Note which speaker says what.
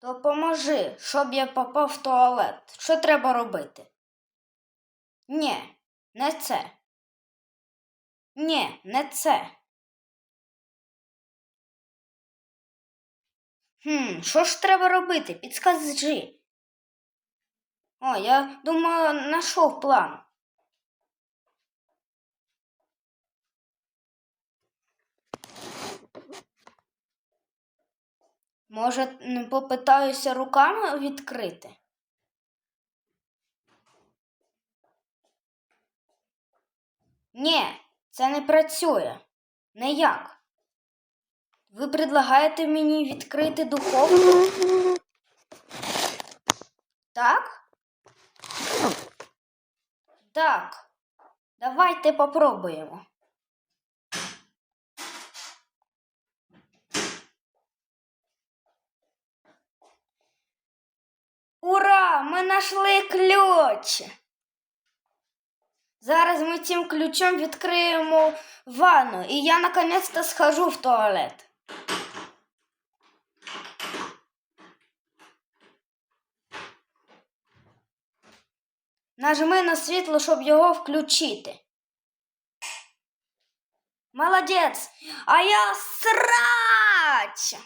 Speaker 1: Допоможи, щоб я попав в туалет. Що треба робити? Ні, не це. Ні, не це. Хм, що ж треба робити? Підскажи. О, я думаю, знайшов план. Може, м, попитаюся руками відкрити? Ні, це не працює. Ніяк. Ви предлагаєте мені відкрити духовку? Так? Так. Давайте попробуємо. Ура! Ми знайшли ключ! Зараз ми цим ключом відкриємо ванну, і я наконець-то схожу в туалет. Нажми на світло, щоб його включити. Молодець! А я срач!